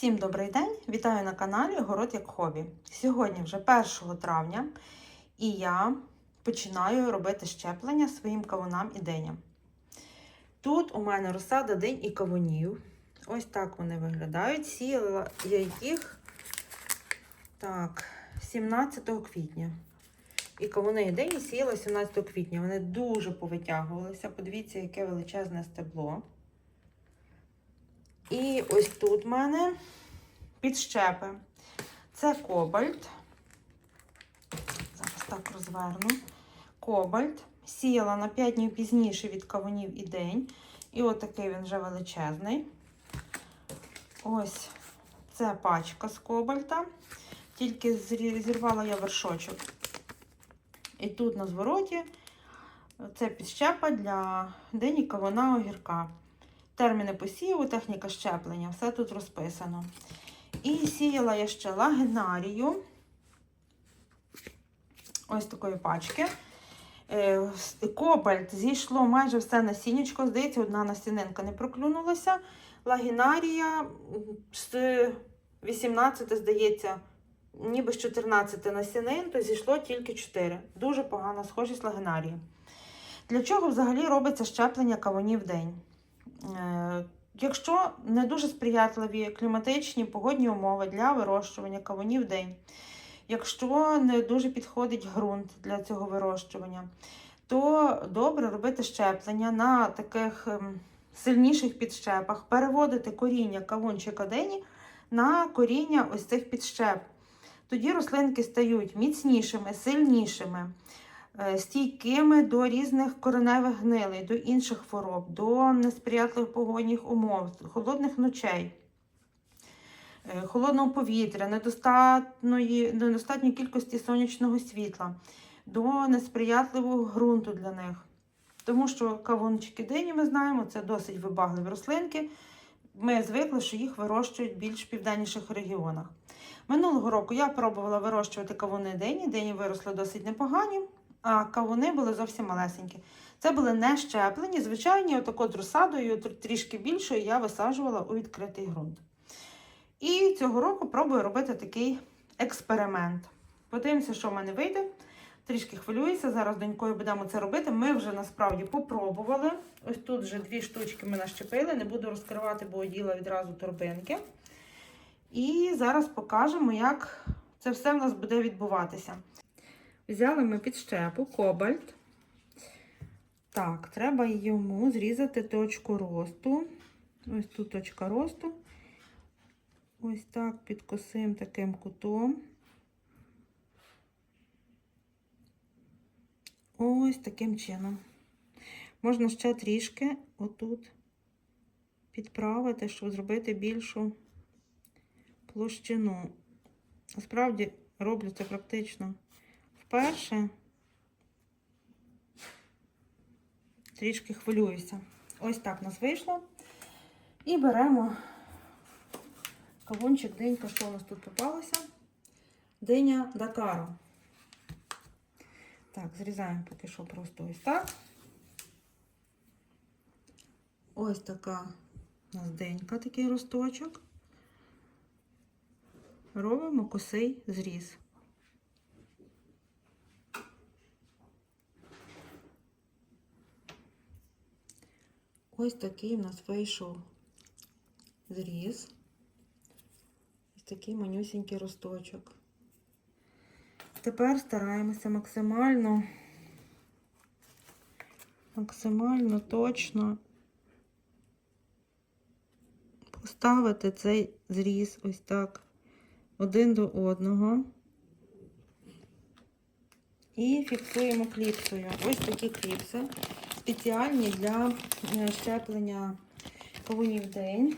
Всім добрий день! Вітаю на каналі Город як хобі. Сьогодні вже 1 травня, і я починаю робити щеплення своїм кавунам і диням. Тут у мене розсада динь і кавунів. Ось так вони виглядають. Сіяла я їх так, 17 квітня. І кавуни і дині сіяла 17 квітня. Вони дуже повитягувалися. Подивіться, яке величезне стебло. І ось тут в мене підщепи. Це кобальт. Зараз так розверну. Кобальт. Сіяла на 5 днів пізніше від кавунів і день. І от такий він вже величезний. Ось це пачка з кобальта. Тільки зірвала я вершочок. І тут на звороті це підщепа для дині кавуна огірка. Терміни посіву, техніка щеплення, все тут розписано. І сіяла я ще лагенарію. Ось такої пачки. Е, Кобальт зійшло майже все насіннячко. Здається, одна насінинка не проклюнулася. Лагінарія з 18, здається, ніби з 14 насінин, то зійшло тільки 4. Дуже погана схожість лагінарії. Для чого взагалі робиться щеплення кавунів в день? Е, Якщо не дуже сприятливі кліматичні погодні умови для вирощування кавунів день, якщо не дуже підходить ґрунт для цього вирощування, то добре робити щеплення на таких ем, сильніших підщепах, переводити коріння кавунчика дині на коріння ось цих підщеп. Тоді рослинки стають міцнішими, сильнішими стійкими до різних кореневих гнилей, до інших хвороб, до несприятливих погодних умов, холодних ночей, е, холодного повітря, недостатньої, недостатньої кількості сонячного світла, до несприятливого ґрунту для них. Тому що кавунчики дині, ми знаємо, це досить вибагливі рослинки. Ми звикли, що їх вирощують в більш південніших регіонах. Минулого року я пробувала вирощувати кавуни дині, дині виросли досить непогані а кавуни були зовсім малесенькі. Це були не щеплені, звичайні, отако з розсадою, трішки більшою, я висаджувала у відкритий ґрунт. І цього року пробую робити такий експеримент. Подивимося, що в мене вийде. Трішки хвилююся, зараз донькою будемо це робити. Ми вже насправді попробували. Ось тут вже дві штучки ми нащепили, не буду розкривати, бо оділа відразу торбинки. І зараз покажемо, як це все в нас буде відбуватися. Взяли ми підщепу, кобальт. Так, треба йому зрізати точку росту. Ось тут точка росту. Ось так під косим таким кутом. Ось таким чином. Можна ще трішки отут підправити, щоб зробити більшу площину. Насправді роблю це практично вперше. Трішки хвилююся. Ось так у нас вийшло. І беремо кавунчик, денька, що у нас тут попалося. Диня Дакару. Так, зрізаємо поки що просто ось так. Ось така у нас денька, такий росточок. Робимо косий зріз. Ось такий у нас вийшов зріз. Ось такий манюсінький росточок. Тепер стараємося максимально, максимально точно поставити цей зріз ось так один до одного. І фіксуємо кліпсою. Ось такі кліпси спеціальні для е, щеплення кавунів в день.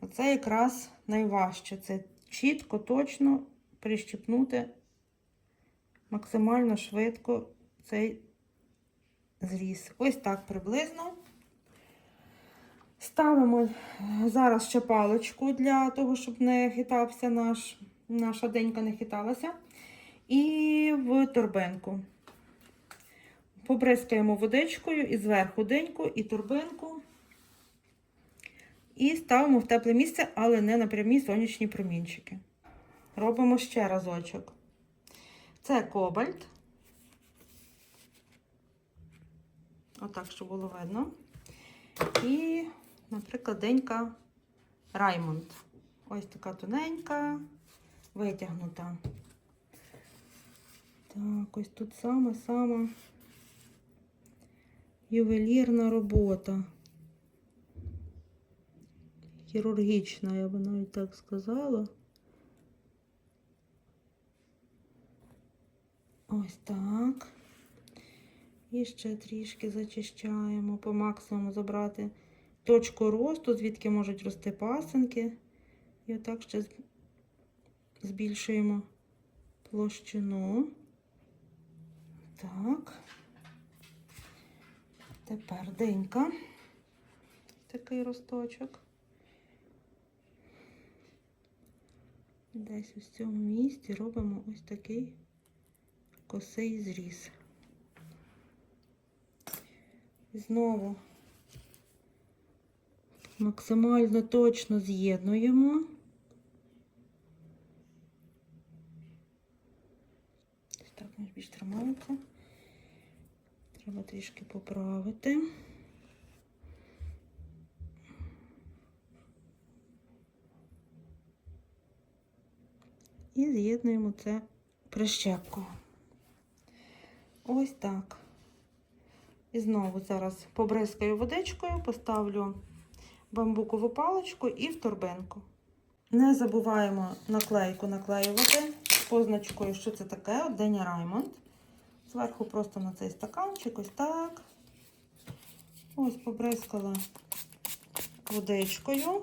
Оце якраз найважче. Це чітко, точно прищепнути максимально швидко цей зріз. Ось так приблизно. Ставимо е, зараз ще паличку для того, щоб не хитався наш, наша денька не хиталася. І в торбинку. Побризкаємо водичкою і зверху деньку і турбинку І ставимо в тепле місце, але не на прямі сонячні промінчики. Робимо ще разочок. Це кобальт. Отак, щоб було видно. І, наприклад, денька Раймонд. Ось така тоненька, витягнута. Так, ось тут сама-сама ювелірна робота. Хірургічна, я би навіть так сказала. Ось так. І ще трішки зачищаємо, по максимуму забрати точку росту, звідки можуть рости пасинки. І отак ще збільшуємо площину. Так. Тепер денька. Такий росточок. Десь в цьому місці робимо ось такий косий зріз. Знову максимально точно з'єднуємо. Так, більш тримається. Треба трішки поправити. І з'єднуємо це прищепкою. Ось так. І знову зараз побризкаю водичкою, поставлю бамбукову паличку і в торбинку. Не забуваємо наклейку наклеювати позначкою, що це таке, Деня Раймонд. Зверху просто на цей стаканчик, ось так. Ось побризкала водичкою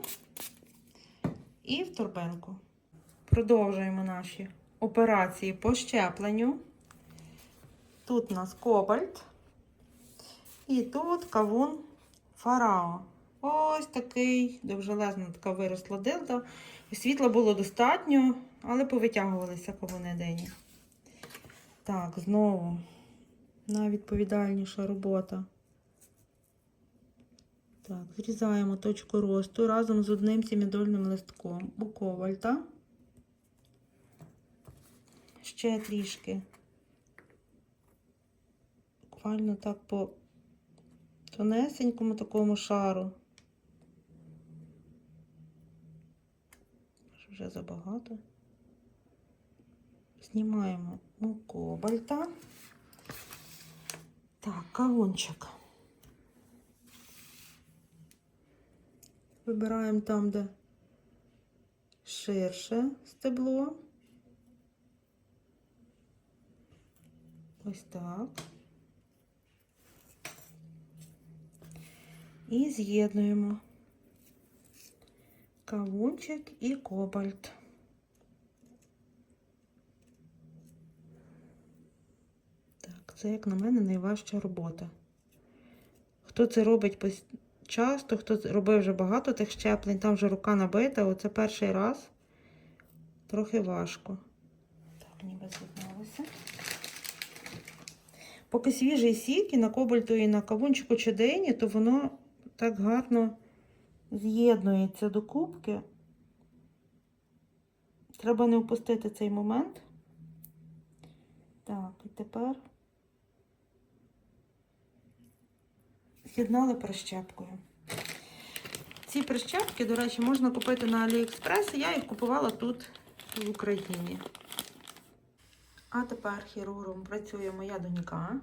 і в торбинку. Продовжуємо наші операції по щепленню. Тут у нас кобальт. І тут кавун фарао. Ось такий довжелезна така виросла дилда. Світла було достатньо, але повитягувалися кавуни дені. Так, знову найвідповідальніша робота. Так, зрізаємо точку росту разом з одним цімідольним листком у ковальта. Ще трішки. Буквально так по тонесенькому такому шару. Вже забагато. Знімаємо у кобальта. Так, кавунчик. Вибираємо там, де ширше стебло. Ось так. І з'єднуємо кавунчик і кобальт. Це, як на мене, найважча робота. Хто це робить часто, хто робив вже багато тих щеплень, там вже рука набита, оце перший раз трохи важко. Так, ніби з'єдналося. Поки свіжий сік і на кобальту, і на кавунчику чи дині, то воно так гарно з'єднується до кубки. Треба не впустити цей момент. Так, і тепер з'єднали прищепкою. Ці прищепки, до речі, можна купити на Аліекспрес. Я їх купувала тут в Україні. А тепер хірургом працює моя донька.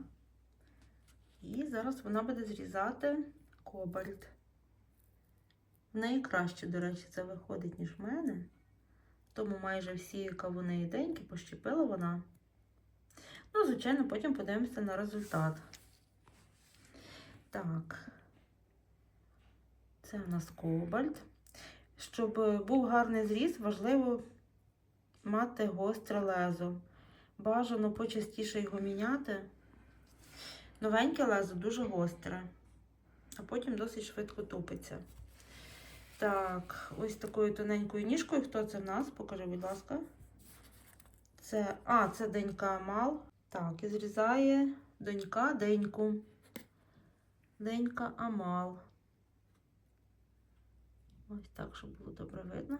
І зараз вона буде зрізати кобальт. В неї краще, до речі, це виходить, ніж в мене. Тому майже всі кавуни і деньки пощепила вона. Ну, звичайно, потім подивимося на результат. Так, це у нас кобальт. Щоб був гарний зріз, важливо мати гостре лезо. Бажано почастіше його міняти. Новеньке лезо дуже гостре, а потім досить швидко тупиться. Так, ось такою тоненькою ніжкою. Хто це в нас? Покажи, будь ласка. Це, а, це донька Амал. Так, і зрізає донька деньку. Денька Амал. Ось так, щоб було добре видно.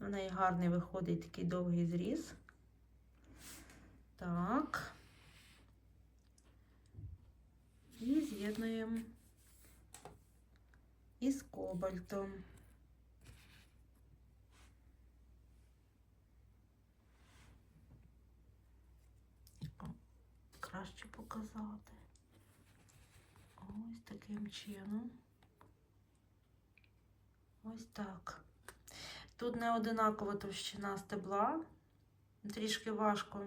У неї гарний виходить такий довгий зріз. Так. І з'єднуємо із кобальтом. Краще показати. Ось таким чином. Ось так. Тут не одинакова товщина стебла. Трішки важко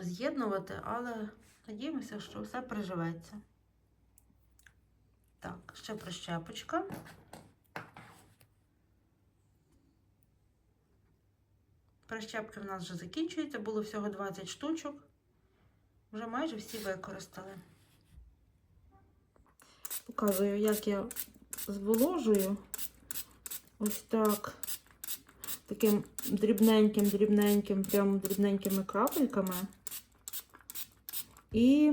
з'єднувати, але надіємося, що все приживеться. Так, ще прищепочка. Прищепки в нас вже закінчуються, було всього 20 штучок. Вже майже всі використали. Показую, як я зволожую. Ось так. Таким дрібненьким, дрібненьким, прямо дрібненькими крапельками. І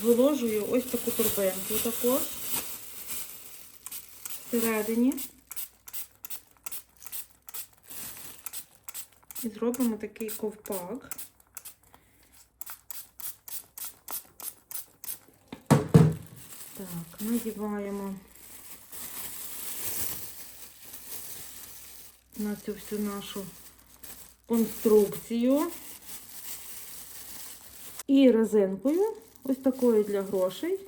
зволожую ось таку турбинку також всередині. І зробимо такий ковпак. Так, надіваємо на цю всю нашу конструкцію. І резинкою, ось такою для грошей.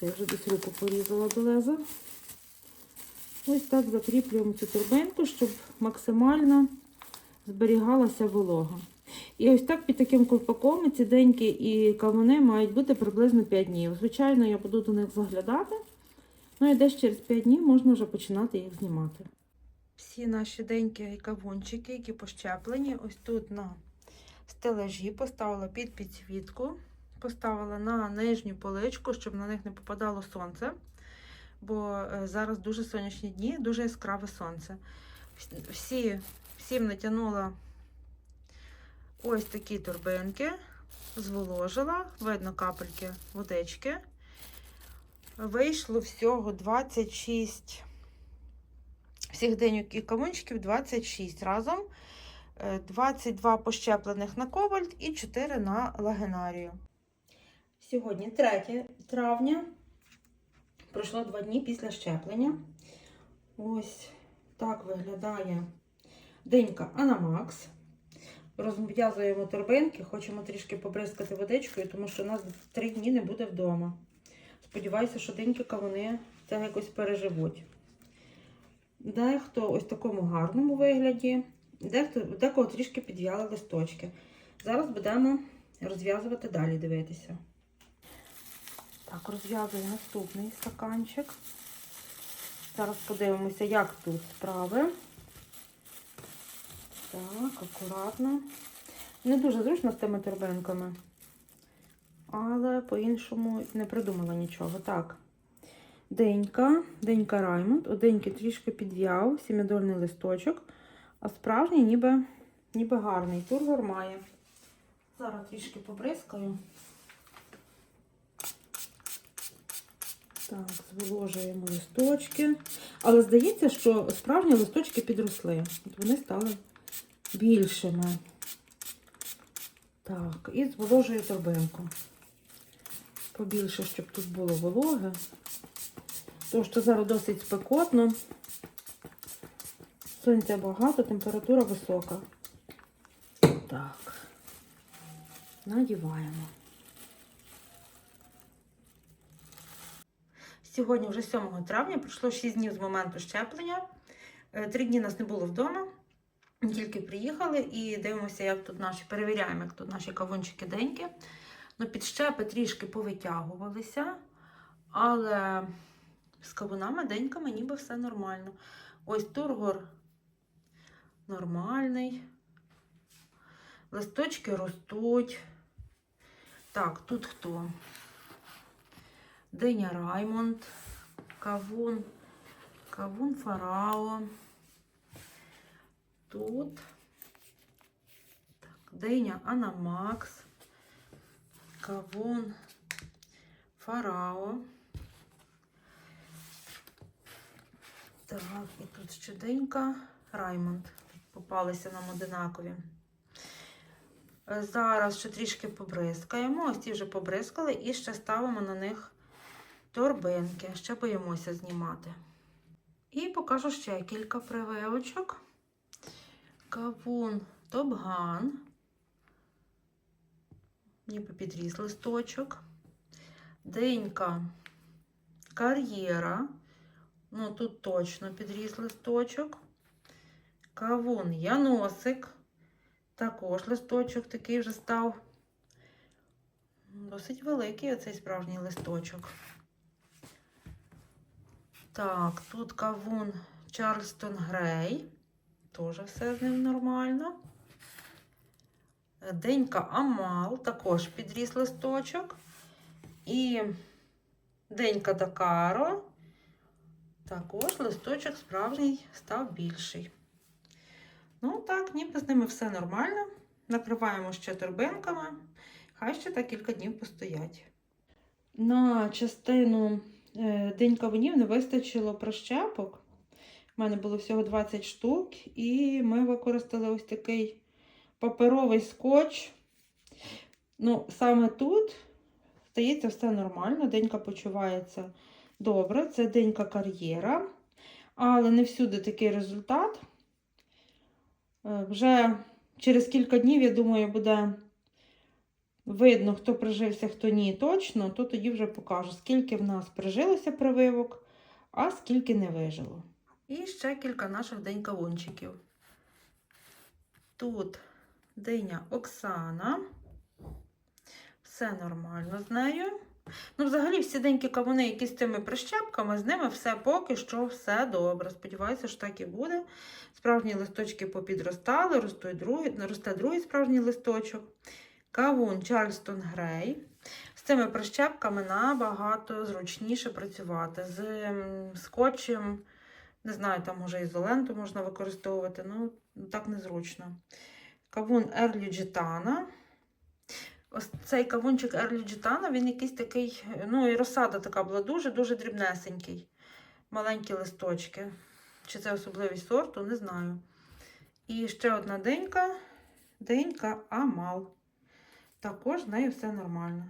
Це вже десь руку порізала до леза. Ось так закріплюємо цю турбинку, щоб максимально зберігалася волога. І ось так під таким ковпаком ці деньки і кавуни мають бути приблизно 5 днів. Звичайно, я буду до них заглядати. Ну і десь через 5 днів можна вже починати їх знімати. Всі наші деньки і кавунчики, які пощеплені, ось тут на стелажі поставила під підсвітку, поставила на нижню поличку, щоб на них не попадало сонце. Бо е, зараз дуже сонячні дні, дуже яскраве сонце. Всі, всім натягнула ось такі торбинки, зволожила, видно капельки водички. Вийшло всього 26 всіх денюк і кавунчиків 26 разом. Е, 22 пощеплених на ковальт і 4 на лагенарію. Сьогодні 3 травня. Пройшло 2 дні після щеплення. Ось так виглядає денька Анамакс. Розв'язуємо торбинки, хочемо трішки побризкати водичкою, тому що нас 3 дні не буде вдома. Сподіваюся, що деньки кавуни це якось переживуть. Дехто ось в такому гарному вигляді, дехто, декого трішки підв'яли листочки. Зараз будемо розв'язувати далі, дивитися. Так, розв'язую наступний стаканчик. Зараз подивимося, як тут справи. Так, акуратно. Не дуже зручно з тими торбинками, але по-іншому не придумала нічого. Так, денька, денька Раймонд. У трішки підв'яв, сімідольний листочок, а справжній ніби, ніби гарний. Тургор має. Зараз трішки побризкаю. Так, зволожуємо листочки. Але здається, що справжні листочки підросли. От вони стали більшими. Так, і зволожую торбинку. Побільше, щоб тут було вологе. Тому що зараз досить спекотно. Сонця багато, температура висока. Так, надіваємо. Сьогодні вже 7 травня, пройшло 6 днів з моменту щеплення. Е, Три дні нас не було вдома. Тільки приїхали і дивимося, як тут наші, перевіряємо, як тут наші кавунчики деньки. Ну, підщепи трішки повитягувалися, але з кавунами деньками ніби все нормально. Ось тургор нормальний. Листочки ростуть. Так, тут хто? Диня Раймонд, кавун, кавун Фарао. Тут так, диня Анамакс. Кавун Фарао. Так, і тут ще денька Раймонд. Попалися нам одинакові. Зараз ще трішки побризкаємо. Ось ці вже побризкали і ще ставимо на них торбинки. Ще боїмося знімати. І покажу ще кілька прививочок. Кавун Топган. Ніби підріс листочок. Денька кар'єра. Ну, тут точно підріс листочок. Кавун Яносик. Також листочок такий вже став. Досить великий оцей справжній листочок. Так, тут кавун Чарльстон Грей. Теж все з ним нормально. Денька Амал, також підріс листочок. І Денька Дакаро. Також листочок справжній став більший. Ну, так, ніби з ними все нормально. Накриваємо ще торбинками. Хай ще так кілька днів постоять. На частину е, день кавунів не вистачило прищепок. У мене було всього 20 штук, і ми використали ось такий паперовий скотч. Ну, саме тут, здається, все нормально. Денька почувається добре. Це денька кар'єра, але не всюди такий результат. Е, Вже через кілька днів, я думаю, буде видно, хто прижився, хто ні, точно, то тоді вже покажу, скільки в нас прижилося прививок, а скільки не вижило. І ще кілька наших день кавунчиків. Тут диня Оксана. Все нормально з нею. Ну, взагалі, всі денькі кавуни, які з цими прищепками, з ними все поки що все добре. Сподіваюся, що так і буде. Справжні листочки попідростали, росте другий, росте другий справжній листочок. Кавун Чарльстон Грей. З цими прищепками набагато зручніше працювати. З скотчем, не знаю, там може ізоленту можна використовувати, ну так незручно. Кавун Ерлі Джитана. Ось цей кавунчик Ерлі Джитана, він якийсь такий, ну і розсада така була дуже-дуже дрібнесенький. Маленькі листочки. Чи це особливість сорту, не знаю. І ще одна денька, денька Амал. Також з нею все нормально.